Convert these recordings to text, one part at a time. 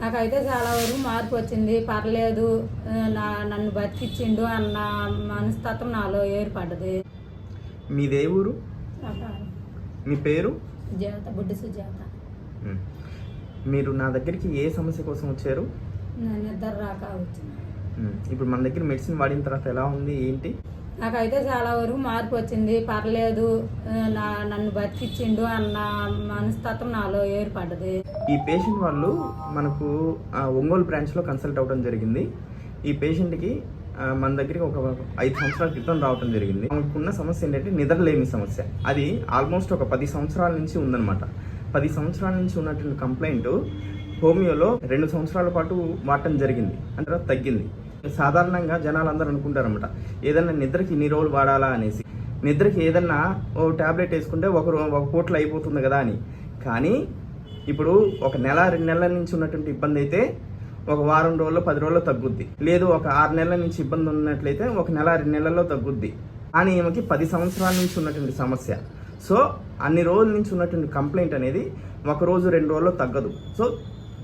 నాకైతే చాలా వరకు మార్పు వచ్చింది. పర్లేదు నా నన్ను బతికిచ్చిండు అన్న మనస్తత్వం నాలో ఏర్పడ్డది. మీదే ఊరు? మీ పేరు? సుజాత బుడ్డి సుజాత. మ్. మీరు నా దగ్గరికి ఏ సమస్య కోసం వచ్చారు? నా నిద్ర రాక వచ్చిన మ్. ఇప్పుడు మన దగ్గర మెడిసిన్ వాడిన తర్వాత ఎలా ఉంది ఏంటి? నాకైతే చాలా వరకు మార్పు వచ్చింది. పర్లేదు నన్ను బతికిచ్చిండు అన్న మనస్తత్వం నాలో ఏర్పడ్డది. ఈ పేషెంట్ వాళ్ళు మనకు ఒంగోలు బ్రాంచ్లో కన్సల్ట్ అవ్వడం జరిగింది. ఈ పేషెంట్కి మన దగ్గరికి ఒక ఐదు సంవత్సరాల క్రితం రావడం జరిగింది. మనకున్న సమస్య ఏంటంటే నిద్రలేమి సమస్య. అది ఆల్మోస్ట్ ఒక పది సంవత్సరాల నుంచి ఉందన్నమాట. పది సంవత్సరాల నుంచి ఉన్నటువంటి కంప్లైంట్ హోమియోలో రెండు సంవత్సరాల పాటు వాడటం జరిగింది. అంటే తగ్గింది. సాధారణంగా జనాలు అందరూ అనుకుంటారనమాట ఏదైనా నిద్రకి ఇన్ని రోజులు వాడాలా అనేసి. నిద్రకి ఏదన్నా ఓ టాబ్లెట్ వేసుకుంటే ఒక ఒక పూటలు అయిపోతుంది కదా అని. కానీ ఇప్పుడు ఒక నెల రెండు నెలల నుంచి ఉన్నటువంటి ఇబ్బంది అయితే ఒక వారం రోజుల్లో పది రోజుల్లో తగ్గుద్ది. లేదు ఒక ఆరు నెలల నుంచి ఇబ్బంది ఉన్నట్లయితే ఒక నెల రెండు నెలల్లో తగ్గుద్ది. కానీ ఈమెకి పది సంవత్సరాల నుంచి ఉన్నటువంటి సమస్య. సో అన్ని రోజుల నుంచి ఉన్నటువంటి కంప్లైంట్ అనేది ఒక రోజు రెండు రోజుల్లో తగ్గదు. సో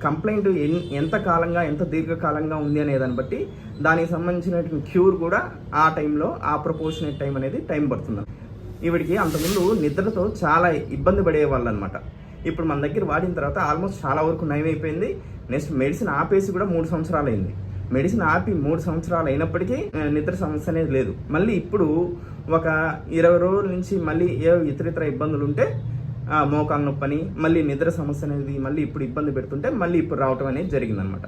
కంప్లైంట్ ఎన్- ఎంత కాలంగా ఎంత దీర్ఘకాలంగా ఉంది అనే దాన్ని బట్టి దానికి సంబంధించినటువంటి క్యూర్ కూడా ఆ టైంలో ఆ ప్రపోర్షనేట్ టైం అనేది టైం పడుతుంది. ఈవిడికి అంతకుముందు నిద్రతో చాలా ఇబ్బంది పడేవాళ్ళు అనమాట ఇప్పుడు మన దగ్గర వాడిన తర్వాత ఆల్మోస్ట్ చాలా వరకు నయమైపోయింది. నెక్స్ట్ మెడిసిన్ ఆపేసి కూడా మూడు సంవత్సరాలు అయింది మెడిసిన్ ఆపి మూడు సంవత్సరాలు అయినప్పటికీ నిద్ర సమస్య అనేది లేదు. మళ్ళీ ఇప్పుడు ఒక ఇరవై రోజుల నుంచి మళ్ళీ ఏ ఇతరితర ఇబ్బందులు ఉంటే మోకాలు నొప్పని మళ్ళీ నిద్ర సమస్య అనేది మళ్ళీ ఇప్పుడు ఇబ్బంది పెడుతుంటే మళ్ళీ ఇప్పుడు రావటం అనేది జరిగిందనమాట.